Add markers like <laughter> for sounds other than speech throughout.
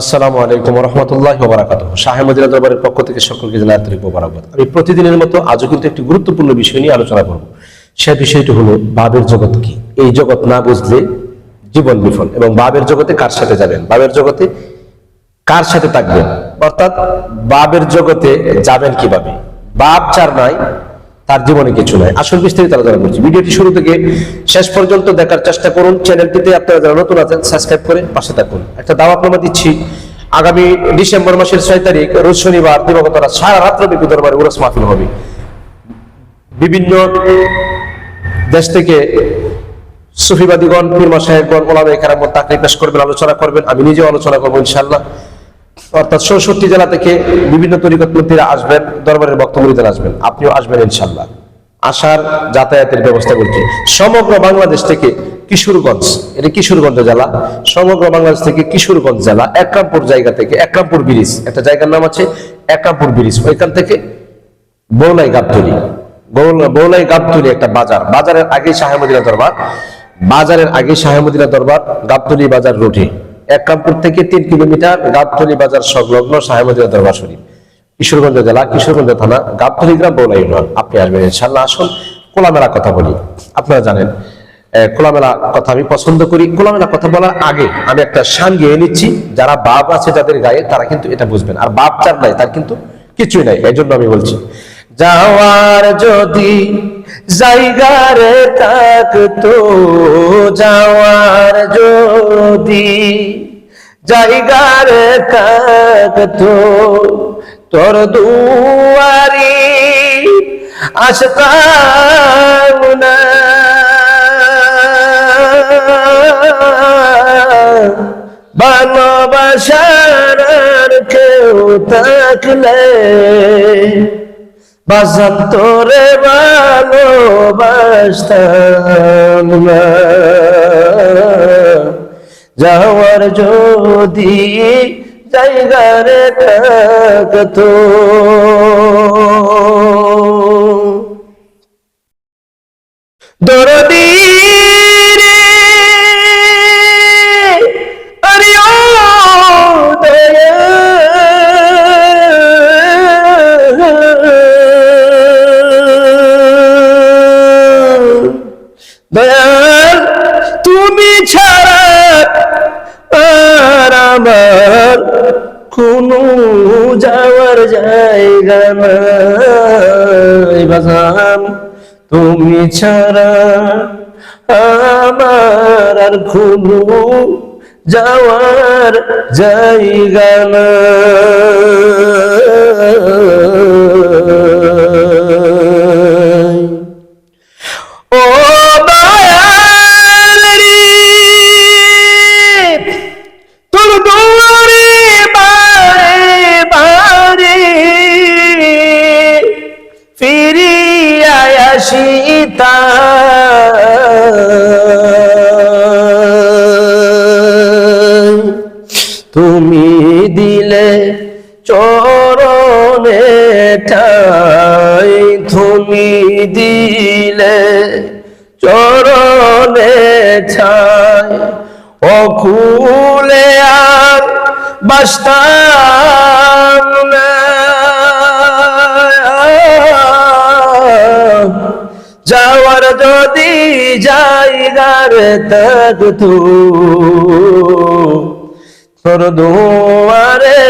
আসসালামু আলাইকুম রহমতুল্লাহ বারাকাত শাহে দরবারের পক্ষ থেকে সকলকে জানাই আন্তরিক আমি প্রতিদিনের মতো আজও কিন্তু একটি গুরুত্বপূর্ণ বিষয় নিয়ে আলোচনা করব। সে বিষয়টি হলো, বাবের জগৎ কি? এই জগৎ না বুঝলে জীবন বিফল। এবং বাবের জগতে কার সাথে যাবেন? বাবের জগতে কার সাথে থাকবেন? অর্থাৎ বাবের জগতে যাবেন কীভাবে? বাপ চার নাই তার জীবনে কিছু নাই। আসল বিস্তারিত আলোচনা করছি। ভিডিওটি শুরু থেকে শেষ পর্যন্ত দেখার চেষ্টা করুন। চ্যানেলটিতে আপনারা যারা নতুন আছেন, সাবস্ক্রাইব করে পাশে থাকুন। একটা দাওয়াতনামা দিচ্ছি। আগামী ডিসেম্বর মাসের ছয় তারিখ, রোজ শনিবার, দিবাগত সারা রাত্র বিপি দরবারে উরস মাহফিল হবে। বিভিন্ন দেশ থেকে সুফিবাদীগণ পীরমা সাহেবগণ ওলামা এখানে তাকরি পেশ করবেন, আলোচনা করবেন। আমি নিজেও আলোচনা করব ইনশাল্লাহ অর্থাৎ চৌষট্টি জেলা থেকে বিভিন্ন তরিকতমন্ত্রীরা আসবেন, দরবারের বক্তব্য আসবেন। আপনিও আসবেন ইনশাল্লাহ আসার যাতায়াতের ব্যবস্থা করছি। সমগ্র বাংলাদেশ থেকে কিশোরগঞ্জ, এটা কিশোরগঞ্জ জেলা। সমগ্র বাংলাদেশ থেকে কিশোরগঞ্জ জেলা, একরামপুর জায়গা থেকে একরামপুর ব্রিজ, একটা জায়গার নাম আছে একরামপুর ব্রিজ। ওইখান থেকে বৌলাই গাবতলি, বৌল- বৌলাই গাবতলি একটা বাজার। বাজারের আগে শাহেমদিনা দরবার, বাজারের আগে শাহেমদিনা দরবার গাবতলি বাজার রোডে। একরামপুর থেকে তিন কিলোমিটার গাবতলি বাজার সংলগ্ন শাহেমদিনা দরবার শরীফ। কিশোরগঞ্জ জেলা কিশোরগঞ্জ থানা গাবতলি গ্রাম বৌলাই ইউনিয়ন। আপনি আসবেন ইনশাল্লাহ আসুন খোলামেলা কথা বলি। আপনারা জানেন আহ, খোলামেলা কথা আমি পছন্দ করি। খোলামেলা কথা বলার আগে আমি একটা শান গেয়ে নিচ্ছি। যারা বাপ আছে যাদের গায়ে তারা কিন্তু এটা বুঝবেন। আর বাপ যার নাই তার কিন্তু কিছুই নাই। এই জন্য আমি বলছি যাওয়ার যদি জায়গারে থাকতো যাওয়ার যদি জায়গারে থাকতো তোর দুয়ারি আসতাম না। ভালোবাসার কেউ থাকলে বাজান তোরে ভালোবাসতাম। যাওয়ার যদি জায়গারে থাকতো দরদি ছাড়া আমার আর কোনো যাওয়ার জায়গা নাই দিলে চরণে ঠাই অকুলে আর বাস্তাম যাওয়ার যদি জায়গার থাকতো তোর দুয়ারে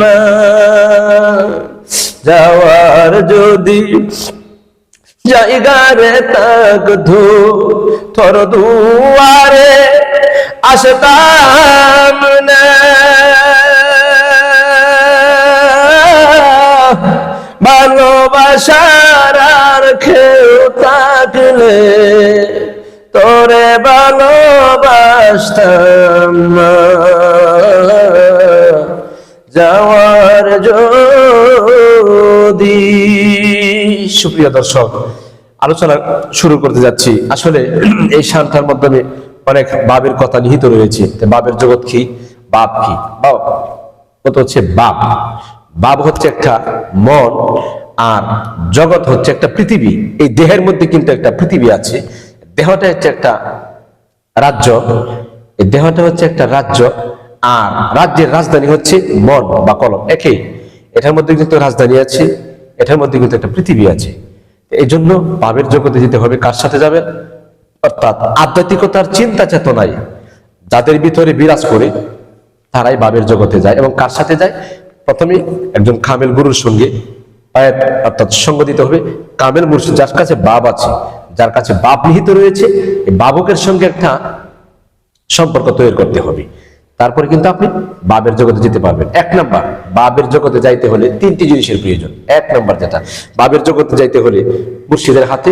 না। যাওয়ার যদি জায়গারে থাকতো তোর দুয়ারে আসতাম ভালোবাসার কেউ থাকলে তোরে ভালোবাসতাম। যাওয়ার যদি। সুপ্রিয় দর্শক, আলোচনা শুরু করতে যাচ্ছি। আসলে <clears throat> এই শান্তার মাধ্যমে অনেক বাবের কথা নিহিত রয়েছে। বাবের জগৎ কি? বাপ কি? বাপ হচ্ছে বাপ। বাপ হচ্ছে একটা মন, আর জগৎ হচ্ছে একটা পৃথিবী। এই দেহের মধ্যে কিন্তু একটা পৃথিবী আছে। দেহটা হচ্ছে একটা রাজ্য। এই দেহটা হচ্ছে একটা রাজ্য। আর রাজ্যের রাজধানী হচ্ছে মন বা কলম, একই। এটার মধ্যে কিন্তু রাজধানী আছে, এটার মধ্যে কিন্তু একটা পৃথিবী আছে। এই জন্য পাপের জগতে যেতে হবে, কার সাথে যাবেন অর্থাৎ আধ্যাত্মিকতার চিন্তা চেতনায়। যাদের ভিতরে বিরাজ করে, তারাই বাবের জগতে যায়। এবং কার সাথে যায়? প্রথমে একজন খামেল গুরুর সঙ্গে অর্থাৎ সঙ্গ দিতে হবে। কামেল মুর্শিদ যার কাছে বাপ আছে, যার কাছে বাপ নিহিত রয়েছে বাবকের সঙ্গে একটা সম্পর্ক তৈরি করতে হবে। তারপরে কিন্তু আপনি বাবের জগতে যেতে পারবেন। এক নাম্বার বাবের জগতে যাইতে হলে তিনটি জিনিসের প্রয়োজন। এক নাম্বার যেটা বাবের জগতে যাইতে হলে মুর্শিদের হাতে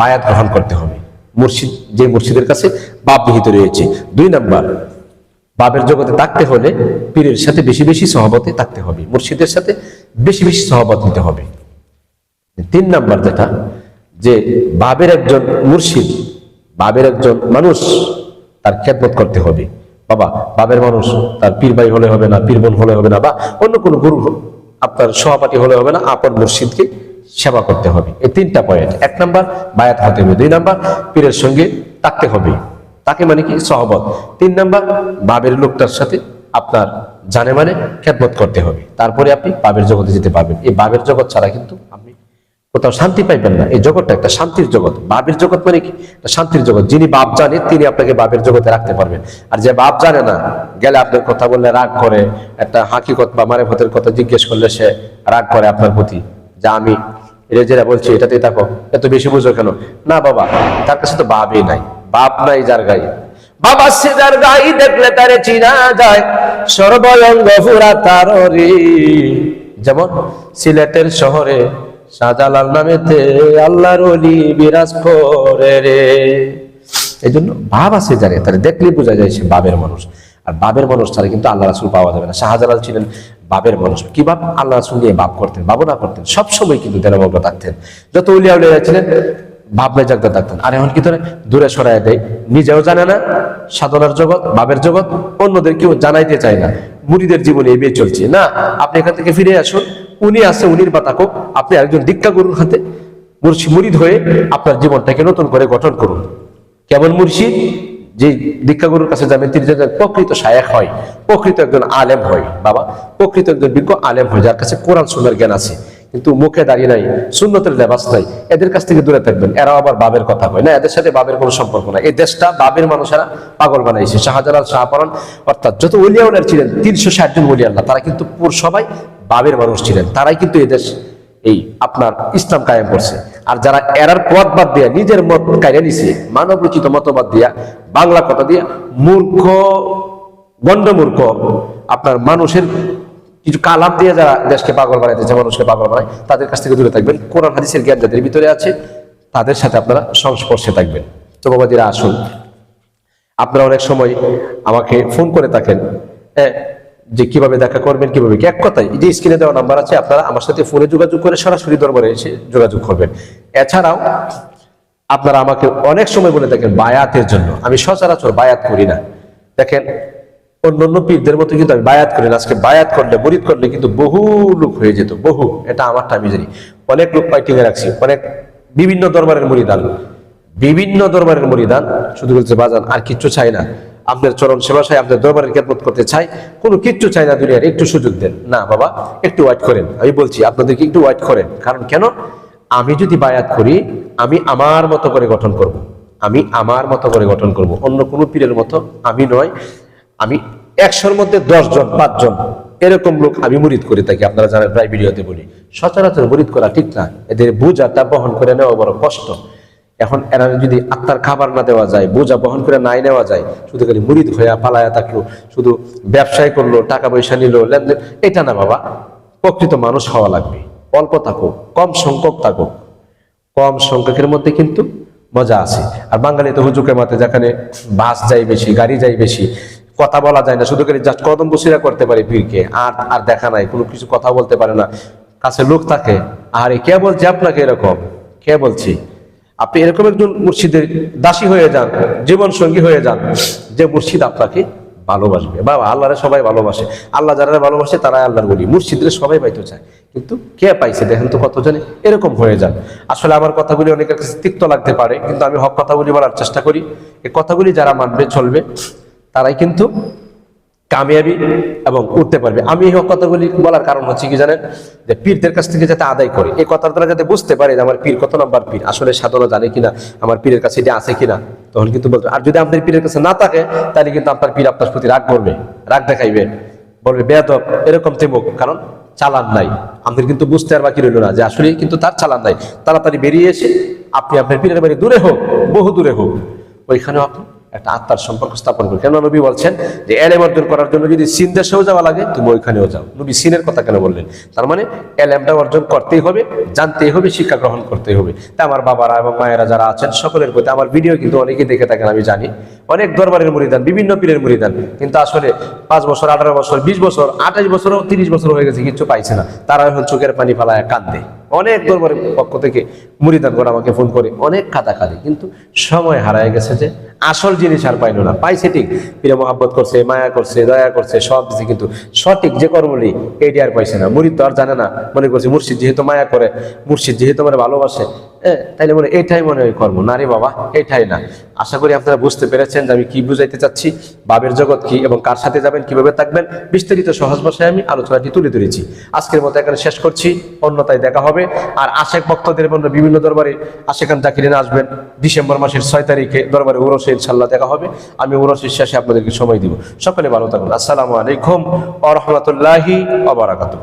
বায়াত গ্রহণ করতে হবে। মুর্শিদ, যে মুর্শিদের কাছে বাপ নিহিত রয়েছে। দুই নাম্বার বাবের জগতে থাকতে হলে পীরের সাথে বেশি বেশি সহবতে থাকতে হবে। মুর্শিদের সাথে বেশি বেশি সহবত নিতে হবে। তিন নাম্বার যেটা, যে বাবের একজন মুর্শিদ বাবের একজন মানুষ, তার খেদমত করতে হবে। বাবা বাবের মানুষ, তার পীর ভাই হলে হবে না, পীর বোন হলে হবে না, বা অন্য কোনো গুরু আপনার সহপাঠী হলে হবে না, আপন মুর্শিদকে সেবা করতে হবে। এই তিনটা পয়েন্ট এক নাম্বার, বায়াত হতে হবে। দুই নাম্বার, পীরের সঙ্গে থাকতে হবে। তাকে মানে কি? সহবত। তিন নাম্বার বাবের লোকটার সাথে আপনার জানে মানে খেদমত করতে হবে। তারপরে আপনি বাবের জগতে যেতে পারবেন। এই বাবের জগৎ ছাড়া কিন্তু আপনি কোথাও শান্তি পাইবেন না। এই জগৎটা একটা শান্তির জগৎ। বাবের জগৎ মানে কি? শান্তির জগৎ। যিনি বাপ জানে, তিনি আপনাকে বাবের জগতে রাখতে পারবেন। আর যে বাপ জানে না, গেলে আপনার কথা বললে রাগ করে, একটা হাকিকত বা মারেফতের কথা জিজ্ঞেস করলে সে রাগ করে আপনার প্রতি। যা আমি যেটা বলছি, এটাতেই থাকো। এত বেশি বুঝো কেন? না বাবা, তার কাছে তো বাপই নাই। বাপ নাই যার গায়ে। বাবা সে যার গাই দেখলে তারে চিনা যায়। সর্বয়ঙ্গ ফুরা তার যেমন সিলেটের শহরে শাহজালাল নামেতে আল্লাহর অলি বিরাজ করে রে। এই জন্য ভাব আছে জানে তারা দেখলেই বোঝা যায় সে বাবের মানুষ। আর বাবের মানুষ ছাড়া কিন্তু আল্লাহ রাসুল পাওয়া যাবে না। শাহজালাল ছিলেন বাবের মানুষ। কি বাপ? আল্লাহ রাসুল নিয়ে বাপ করতেন বাবনা করতেন। সবসময় কিন্তু দেনমগ্ন থাকতেন। যত উলিয়া উলিয়া ছিলেন ভাবনায় জাগতে থাকতেন। আর এখন কি ধরে? দূরে সরাই দেয়। নিজেও জানে না সাধনার জগৎ বাবের জগৎ। অন্যদের কেউ জানাইতে চায় না। মুড়িদের জীবনে এই বিয়ে চলছে। না, আপনি এখান থেকে ফিরে আসুন। উনি আছে, উনির বাতাকো আপনি একজন দীক্ষা গুরুর হাতে মুড়িদ হয়ে আপনার জীবনটাকে নতুন করে গঠন করুন। কেমন মুর্শিদ যে দীক্ষা গুরুর কাছে যাবেন, তিনি যেন প্রকৃত সায়ক হয়, প্রকৃত একজন আলেম হয়। বাবা, প্রকৃত একজন বিজ্ঞ আলেম হয়, যার কাছে কোরআন সুন্দর জ্ঞান আছে। কিন্তু মুখে দাঁড়িয়ে নাই, সুন্নতের লেবাস নাই। এদের কাছ থেকে দূরে থাকবেন। এরাও আবার বাবের কথা কয়। না, এদের সাথে বাবের কোনো সম্পর্ক নাই। এই দেশটা বাবের মানুষেরা পাগল বানাইছে। শাহজালাল শাহপরান অর্থাৎ যত উলিয়াউলের ছিলেন, তিনশো ষাট জন উলিয়াল্লাহ তারা কিন্তু সবাই বাবের মানুষ ছিলেন। তারাই কিন্তু এই দেশ, এই আপনার ইসলাম কায়েম করছে। আর যারা এরার পথ বাদ দিয়া, নিজের মত কায়রা নিছে মানব রচিত মতবাদ দিয়া, বাংলা কথা দিয়া মূর্খ, গণ্ডমূর্খ, আপনার মানুষের কিছু কালাম দিয়ে যারা দেশকে পাগল বানাইতেছে মানুষকে পাগল বানায়, তাদের কাছ থেকে দূরে থাকবেন। কোরআন, হাদিসের জ্ঞান যাদের ভিতরে আছে, তাদের সাথে আপনারা সংস্পর্শে থাকবেন। তো বাবাজিরা, আসুন। আপনারা অনেক সময় আমাকে ফোন করে থাকেন হ্যাঁ যে কীভাবে দেখা করবেন, কীভাবে এক কথাই যে স্ক্রিনে দেওয়া নাম্বার আছে, আপনারা আমার সাথে ফোনে যোগাযোগ করে সরাসরি দরবারে এসে যোগাযোগ করবেন। এছাড়াও, আপনারা আমাকে অনেক সময় বলে থাকেন বায়াতের জন্য। আমি সচরাচর বায়াত করি না। দেখেন অন্য অন্য পীরদের মতো কিন্তু আমি বায়াত করি আজকে বায়াত করলে, মরিদ করলে কিন্তু বহু লোক হয়ে যেত, বহু। এটা আমারটা আমি জানি। অনেক লোক পাইটিং এ রাখছি, অনেক বিভিন্ন দরবারের মরিদান। বিভিন্ন দরবারের মরিদান, শুধু বলছে বাজান, আর কিচ্ছু চাই না। আপনার চরণ সেবা চাই, আপনার দরবারের খেদমত করতে চাই। কোনো কিচ্ছু চাই না দুনিয়ার, একটু সুযোগ দেন। না, বাবা, একটু ওয়াইট করেন। আমি বলছি, আপনাদেরকে একটু ওয়াইট করেন। কারণ কেন? আমি যদি বায়াত করি, আমি আমার মতো করে গঠন করব। আমি আমার মতো করে গঠন করব। অন্য কোনো পীরের মতো আমি নয় আমি একশোর মধ্যে দশজন, পাঁচজন। এরকম লোক আমি মুরিদ করে থাকি, আপনারা জানেন, প্রায় ভিডিওতে বলি। সচরাচর মুরিদ করা ঠিক না। এদের বোঝাটা বহন করে নেওয়া বড় কষ্ট। এখন এরা যদি আত্মার খাবার না দেওয়া যায়, বোঝা বহন করে নাই নেওয়া যায়, শুধু খালি মুরিদ হইয়া পালায়া থাকল, শুধু ব্যবসায় করল, টাকা পয়সা নিল, লেনদেন, এটা না বাবা, প্রকৃত মানুষ হওয়া লাগবে। অল্প থাকুক, কম সংখ্যক থাকুক। কম সংখ্যকের মধ্যে কিন্তু মজা আছে। আর বাঙালি তো হুজুকের মাতে যেখানে বাস যায় বেশি, গাড়ি যায় বেশি কথা বলা যায় না, শুধু খালি জাস্ট কদম বসিরা করতে পারে পীরকে আর আর দেখা নাই, কোনো কিছু কথা বলতে পারে না। কাছে লোক থাকে, আর কে বলছে আপনাকে এরকম? কে বলছি? আপনি এরকম একজন মুর্শিদের দাসী হয়ে যান জীবন সঙ্গী হয়ে যান, যে মুর্শিদ আপনাকে ভালোবাসবে। বা আল্লাহরে সবাই ভালোবাসে। আল্লাহ যারা ভালোবাসে, তারাই আল্লাহর বলি মুর্শিদরে সবাই পাইতে চায়। কিন্তু কে পাইছে দেখেন তো কতজনে? এরকম হয়ে যান। আসলে আমার কথাগুলি অনেকের কাছে তিক্ত লাগতে পারে, কিন্তু আমি হক কথাগুলি বলার চেষ্টা করি। এই কথাগুলি যারা মানবে, চলবে। তারাই কিন্তু কামিয়াবি এবং উঠতে পারবে। আমি এই কথাগুলি বলার কারণ হচ্ছে কি জানেন? যে পীরদের কাছ থেকে যাতে আদায় করে। এই কথার দ্বারা যাতে বুঝতে পারে যে আমার পীর কত নম্বর পীর। আসলে সাধনা জানে কিনা? আমার পীরের কাছে এটা আছে কিনা? তখন কিন্তু বলতে, আর যদি আপনার পীরের কাছে না থাকে, তাহলে কিন্তু আপনার পীর আপনার প্রতি রাগ করবে। রাগ দেখাইবে। বলবে, বেয়াদব, এরকম তেমুক। কারণ চালান নাই। আমাদের কিন্তু বুঝতে আর বাকি রইল না যে আসলে কিন্তু তার চালান নাই। তাড়াতাড়ি বেরিয়ে এসে আপনি আপনার পীরের বাড়ি দূরে হোক বহু দূরে হোক। ওইখানেও আপনি একটা আত্মার সম্পর্ক স্থাপন করি। কেন নবী বলছেন যে, এলেম অর্জন করার জন্য যদি সিন দেশেও যাওয়া লাগে, তুমি ওইখানেও যাও। নবী সিনের কথা কেন বললেন? তার মানে এলেমটা অর্জন করতেই হবে, জানতেই হবে, শিক্ষা গ্রহণ করতেই হবে। তা আমার বাবারা এবং মায়েরা যারা আছেন, সকলের প্রতি আমার ভিডিও কিন্তু অনেকেই দেখে থাকেন, আমি জানি। অনেক দরবারের মুড়িদান বিভিন্ন পীরের মুড়িদান কিন্তু আসলে পাঁচ বছর, আঠারো বছর, বিশ বছর, আঠাশ বছরও তিরিশ বছর হয়ে গেছে, কিচ্ছু পাইছে না। তারা এখন চোখের পানি ফালায়, কাঁদে। অনেক দরবারের পক্ষ থেকে মুড়িদান করে আমাকে ফোন করে, অনেক খালি কিন্তু সময় হারায় গেছে যে আসল জিনিস আর পাইলো না। পাইছে ঠিক। পীরে মহাব্বত করছে, মায়া করছে, দয়া করছে, সব দিছে, কিন্তু সঠিক যে কর্মলি এইটি আর পাইছে না। মুরিদ তো আর জানে না। মনে করছে মুর্শিদ যেহেতু মায়া করে, মুর্শিদ যেহেতু মানে ভালোবাসে তাইলে মনে এটাই মনে হয় কর্ম। না রে বাবা, এটাই না। আশা করি আপনারা বুঝতে পেরেছেন যে আমি কি বুঝাইতে চাচ্ছি বাবের জগৎ কি এবং কার সাথে যাবেন, কীভাবে থাকবেন, বিস্তারিত সহজ ভাষায় আমি আলোচনাটি তুলে ধরেছি। আজকের মতো এখানে শেষ করছি অন্যতায় দেখা হবে। আর আশেক ভক্তদের মধ্যে বিভিন্ন দরবারে আশেখান জাকিরিন আসবেন, ডিসেম্বর মাসের ছয় তারিখে দরবারে উরসে ইনশাল্লাহ দেখা হবে। আমি উরসের শেষে আপনাদেরকে সময় দিব। সকলে ভালো থাকুন। আসসালামু আলাইকুম আ রহমতুল্লাহি আবরাকাতুহ